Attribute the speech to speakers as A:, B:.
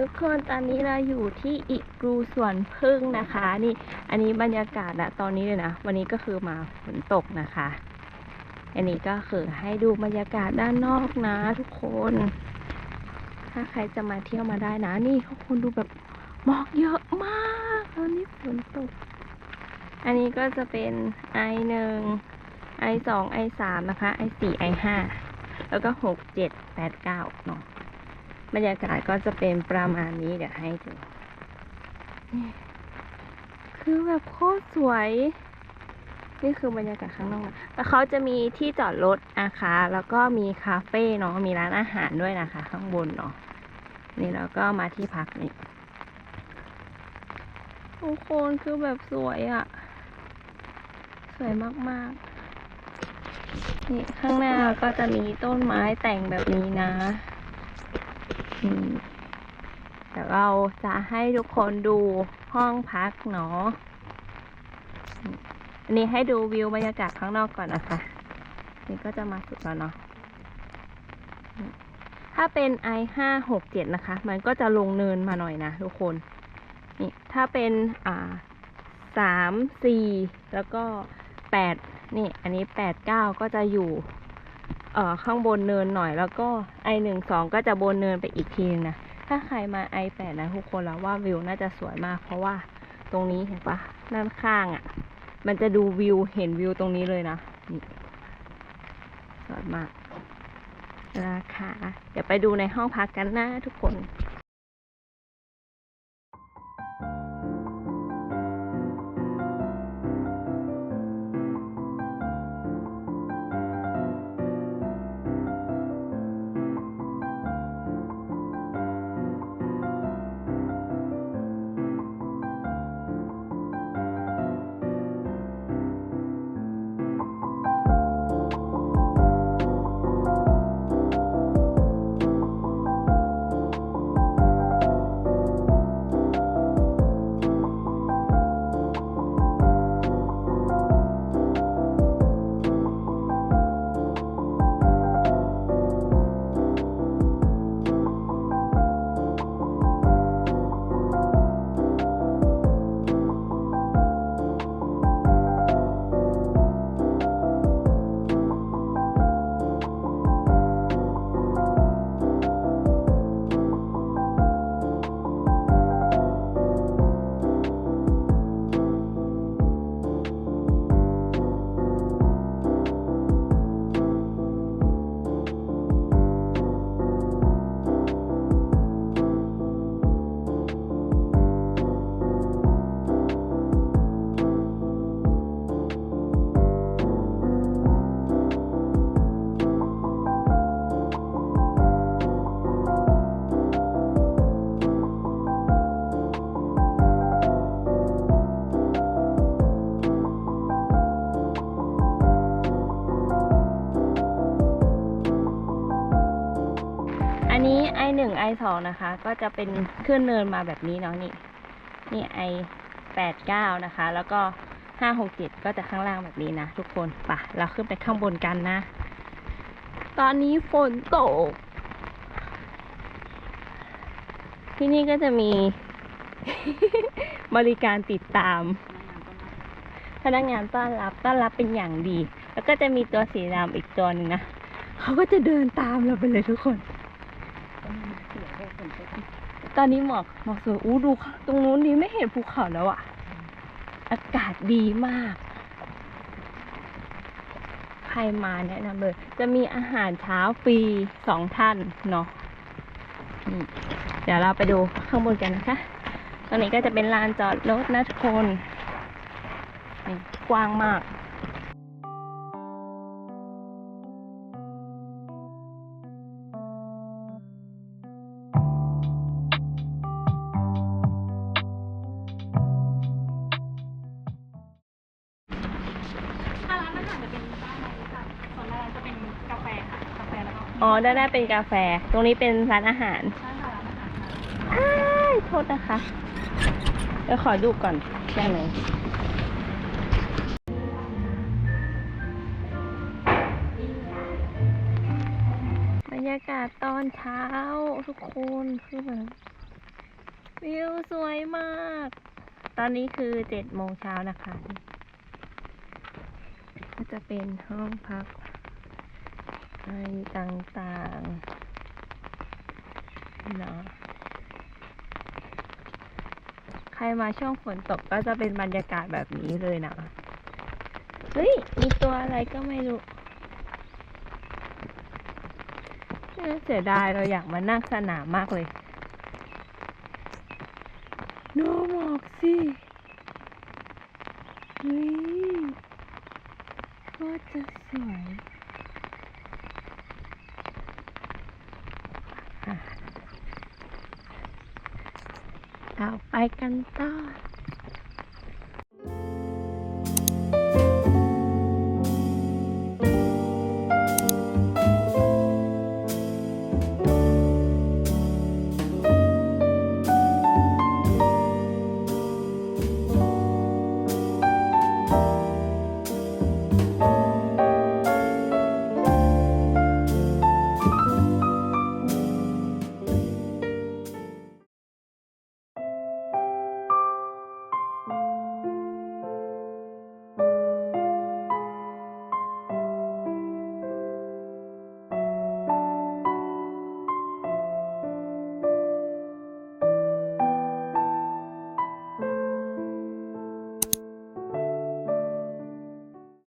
A: ทุกคนตอนนี้เราอยู่ที่อีกรูสวนพึ่งนะคะ นี่ อันนี้บรรยากาศนะตอนนี้เลยนะ วันนี้ก็คือมาฝนตกนะคะ อันนี้ก็คือให้ดูบรรยากาศด้านนอกนะ ทุกคน ถ้าใครจะมาเที่ยวมาได้นะ นี่ทุกคนดูแบบหมอกเยอะมากตอนนี้ฝนตก อันนี้ก็จะเป็นไอหนึ่งไอสองไอสามนะคะไอสี่ไอห้าแล้วก็หกเจ็ดแปดเก้าเนาะ บรรยากาศก็จะเป็นประมาณนี้เดี๋ยวให้ดูนี่คือแบบโคตรสวย นี่คือบรรยากาศข้างนอกนะแล้วเขาจะมีที่จอดรถนะคะ แล้วก็มีคาเฟ่เนาะ มีร้านอาหารด้วยนะคะ ข้างบนเนาะ นี่แล้วก็มาที่พักนี่ทุกคนคือแบบสวยอะ่ะ สวยมากๆ นี่ข้างหน้าก็จะมีต้นไม้แต่งแบบนี้นะ เดี๋ยวเราจะให้ทุกคนดูห้องพักเนาะอันนี้ให้ดูวิวบรรยากาศข้างนอกก่อนนะคะ นี่ก็จะมาสุดแล้วเนาะถ้าเป็น i ห้าหกเจ็ดนะคะ มันก็จะลงเนินมาหน่อยนะทุกคน นี่ถ้าเป็นอ่าสามสี่แล้วก็แปดนี่ อันนี้แปดเก้าก็จะอยู่ เอ่อข้างบนเนินหน่อยแล้วก็ i หนึ่งสองก็จะบนเนินไปอีกทีนึงนะถ้าใครมา i แปดนะทุกคนแล้วว่าวิวน่าจะสวยมาก เพราะว่าตรงนี้เห็นปะด้านข้างอะ่ะ มันจะดูวิวเห็นวิวตรงนี้เลยนะนี่สวยมากราคาเดี๋ยวไปดูในห้องพักกันนะทุกคน อันนี้ i หนึ่ง i สองนะคะ ก็จะเป็นขึ้นเนินมาแบบนี้เนาะนี่ นี่ i แปดเก้านะคะ แล้วก็ห้าหกเจ็ดก็จะข้างล่างแบบนี้นะทุกคนป่ะเราขึ้นไปข้างบนกันนะ ตอนนี้ฝนตก ที่นี่ก็จะมี บริการติดตาม พนักงานต้อนรับต้อนรับเป็นอย่างดี แล้วก็จะมีตัวสีดำอีกตัวหนึ่งนะ เขาก็จะเดินตามเราไปเลยทุกคน ตอนนี้หมอกหมอกสวยอู้ดูตรงนู้นดีไม่เห็นภูเขาแล้วอะอากาศดีมาก ใครมาแนะนำเลย จะมีอาหารเช้าฟรีสองท่านเนาะเดี๋ยวเราไปดูข้างบนกันนะคะ ตรงนี้ก็จะเป็นลานจอดรถนะทุกคนนี่กว้างมาก
B: อ๋
A: อด้านหน้าเป็นกาแฟ ตรงนี้เป็นร้านอาหาร
B: ใช่ค่ะร้านอาหารค่ะ
A: อ้ายโทษนะคะเดี๋ยวขอดูก่อนได้ไหมบรรยากาศตอนเช้าทุกคนคือแบบวิวสวยมาก ตอนนี้คือเจ็ดโมงเช้านะคะ ก็จะเป็นห้องพัก อะไรต่างๆเนาะใครมาช่วงฝนตกก็จะเป็นบรรยากาศแบบนี้เลยนะ เฮ้ย มีตัวอะไรก็ไม่รู้น่เสียดายเราอยากมานั่งสนามมากเลยดูหมอกสิเฮ้ยก็จะสวย อะเอาไปกันต่อ